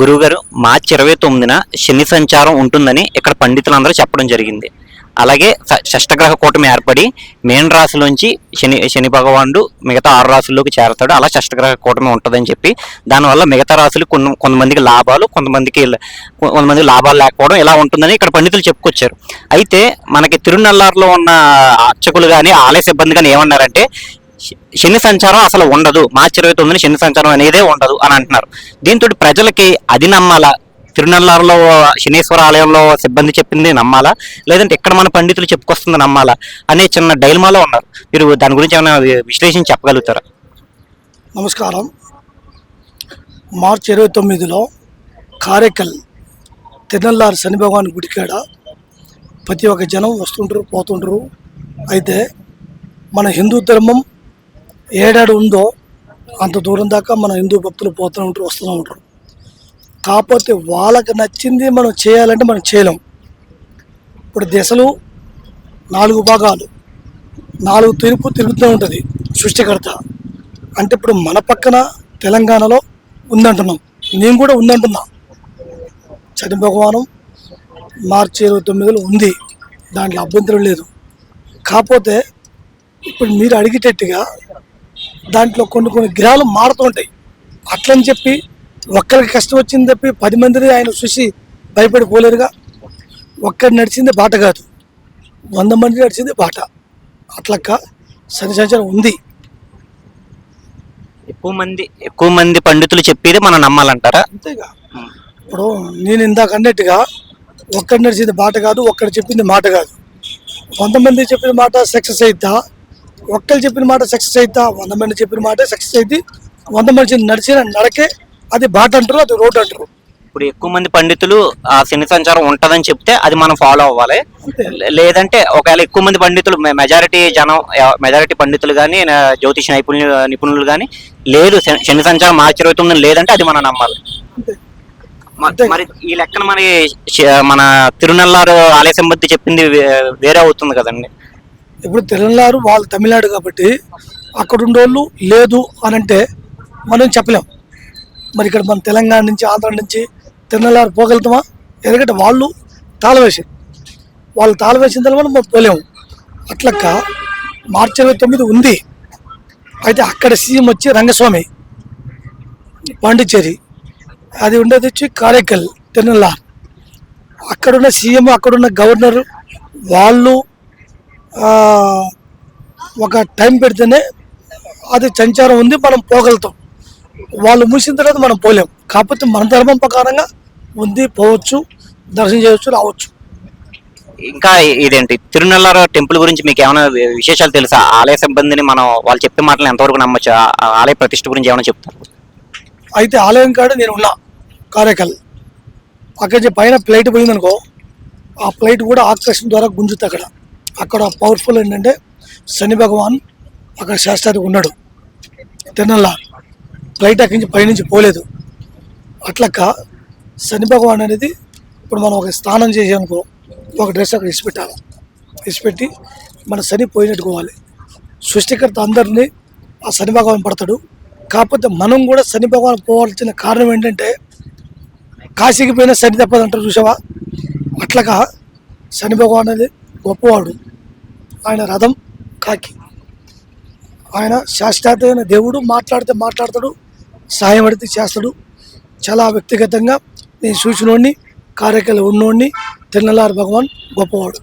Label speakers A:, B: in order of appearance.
A: గురువుగారు మార్చి ఇరవై తొమ్మిదిన శని సంచారం ఉంటుందని ఇక్కడ పండితులందరూ చెప్పడం జరిగింది. అలాగే స- షష్టగ్రహ కూటమి ఏర్పడి మేన్ రాశిలోంచి శని శని భగవానుడు మిగతా ఆరు రాశుల్లోకి చేరతాడు. అలా షష్టగ్రహ కూటమి ఉంటుందని చెప్పి దానివల్ల మిగతా రాశులు కొన్ని కొంతమందికి లాభాలు కొంతమందికి కొంతమందికి లాభాలు లేకపోవడం ఇలా ఉంటుందని ఇక్కడ పండితులు చెప్పుకొచ్చారు. అయితే మనకి తిరునల్లారులో ఉన్న అర్చకులు కానీ ఆలయ సిబ్బంది కానీ ఏమన్నారంటే శని సంచారం అసలు ఉండదు. మార్చి ఇరవై తొమ్మిది శని సంచారం అనేదే ఉండదు అని అంటున్నారు. దీంతో ప్రజలకి అది నమ్మాలా? తిరునల్లారులో శనీశ్వర ఆలయంలో సిబ్బంది చెప్పింది నమ్మాలా? లేదంటే ఇక్కడ మన పండితులు చెప్పుకొస్తుంది నమ్మాలా? అనే చిన్న డైల్మాలో ఉన్నారు. మీరు దాని గురించి ఏమైనా విశ్లేషించి చెప్పగలుగుతారా?
B: నమస్కారం. మార్చి ఇరవై తొమ్మిదిలో కారేకల్ తిరునల్లారు శని భగవాన్ గుడికాడ ప్రతి ఒక్క జనం వస్తుంటారు పోతుంటారు. అయితే మన హిందూ ధర్మం ఏడాడు ఉందో అంత దూరం దాకా మన హిందూ భక్తులు పోతూ ఉంటారు వస్తూ ఉంటారు. కాకపోతే వాళ్ళకి నచ్చింది మనం చేయాలంటే మనం చేయలేం. ఇప్పుడు దశలు నాలుగు భాగాలు. నాలుగు తీర్పు తిరుగుతూ ఉంటుంది సృష్టికర్త. అంటే ఇప్పుడు మన పక్కన తెలంగాణలో ఉందంటున్నాం. నేను కూడా ఉందంటున్నా. చటి భగవానం మార్చి ఇరవై తొమ్మిదిలో ఉంది. దాంట్లో అభ్యంతరం లేదు. కాకపోతే ఇప్పుడు మీరు అడిగేటట్టుగా దాంట్లో కొన్ని కొన్ని గ్రహాలు మారుతుంటాయి అట్లని చెప్పి ఒక్కరికి కష్టం వచ్చింది చెప్పి పది మందిని ఆయన చూసి భయపడిపోలేరుగా. ఒక్కడి నడిచింది బాట కాదు. వంద మంది నడిచింది బాట. అట్లక్క శని సంచారం ఉంది.
A: ఎక్కువ మంది ఎక్కువ మంది పండితులు చెప్పేది మనం నమ్మాలంటారా?
B: అంతేగా. ఇప్పుడు నేను ఇందాక అన్నట్టుగా ఒక్కడి నడిచింది బాట కాదు ఒక్కడు చెప్పింది మాట కాదు. వంద మంది చెప్పిన మాట సక్సెస్ అయిద్దా? ఒక్కరు చెప్పిన మాట సక్సెస్ అయిద్దా? వంద మంది చెప్పిన మాట సక్సెస్ అయింది. వంద మంది నడిచిన నడకే అది బాట అంటారు అది రోడ్ అంటారు.
A: ఇప్పుడు ఎక్కువ మంది పండితులు ఆ శని సంచారం ఉంటదని చెప్తే అది మనం ఫాలో అవ్వాలి. లేదంటే ఒకవేళ ఎక్కువ మంది పండితులు మెజారిటీ జనం మెజారిటీ పండితులు కానీ జ్యోతిష నైపుణ్య నిపుణులు కానీ లేదు శని సంచారం మార్చి ఇరవై తొమ్మిది లేదంటే అది మనం నమ్మాలి. మరి ఈ లెక్కన మరి మన తిరునల్లారు ఆలయ సంబద్ధి చెప్పింది వేరే అవుతుంది కదండి.
B: ఇప్పుడు తెలంగాణ వాళ్ళు తమిళనాడు కాబట్టి అక్కడ ఉండోళ్ళు లేదు అని అంటే మనం చెప్పలేం. మరి ఇక్కడ మన తెలంగాణ నుంచి ఆంధ్ర నుంచి తిరునల్లారు పోగలుగుతామా? ఎందుకంటే వాళ్ళు తాళ వేసారు వాళ్ళు తాళ వేసిన తర్వాత మనం పోలేము. అట్లక్క మార్చి ఇరవై తొమ్మిది ఉంది. అయితే అక్కడ సీఎం వచ్చి రంగస్వామి పాండిచ్చేరి అది ఉండేది వచ్చి కారైకల్ తిరునల్లార్ అక్కడున్న సీఎం అక్కడున్న గవర్నర్ వాళ్ళు ఒక టైం పెడితేనే అది సంచారం ఉంది మనం పోగలుగుతాం. వాళ్ళు మూసిన తర్వాత మనం పోలేం. కాకపోతే మన ధర్మం ప్రకారంగా ఉంది పోవచ్చు దర్శనం చేయవచ్చు రావచ్చు.
A: ఇంకా ఇదేంటి తిరునల్లారు టెంపుల్ గురించి మీకు ఏమైనా విశేషాలు తెలుసా? ఆలయ సిబ్బందిని మనం వాళ్ళు చెప్పే మాటలు ఎంతవరకు నమ్మచ్చు? ఆలయ ప్రతిష్ఠ గురించి ఏమైనా చెప్తారు?
B: అయితే ఆలయం కాడ నేను ఉన్నా కారేకల్ అక్కడి పైన ఫ్లైట్ పోయిందనుకో ఆ ఫ్లైట్ కూడా ఆకర్షణ ద్వారా గుంజుతుంది అక్కడ. అక్కడ పవర్ఫుల్ ఏంటంటే శని భగవాన్ అక్కడ శాస్త్రానికి ఉన్నాడు. తిరునల్లా ఫ్లైట్ అక్కడి నుంచి పైనుంచి పోలేదు. అట్లక్క శని భగవాన్ అనేది ఇప్పుడు మనం ఒక స్నానం చేసామనుకో ఒక డ్రెస్ అక్కడ ఇసిపెట్టాలి. ఇసిపెట్టి మన శని పోయినట్టుకోవాలి సృష్టికర్త అందరినీ ఆ శని భగవాన్ పడతాడు. కాకపోతే మనం కూడా శని భగవాన్ పోవాల్సిన కారణం ఏంటంటే కాశీకి పోయినా శని తప్పదంటారు చూసావా? అట్లాగా శని భగవాన్ అనేది గొప్పవాడు. ఆయన రథం కాకి. ఆయన శాశ్వతమైన దేవుడు మాట్లాడితే మాట్లాడతాడు సహాయపడితే చేస్తాడు. చాలా వ్యక్తిగతంగా నేను చూసినోడిని కార్యకలు ఉన్నోడిని తిన్నలారు భగవాన్ గొప్పవాడు.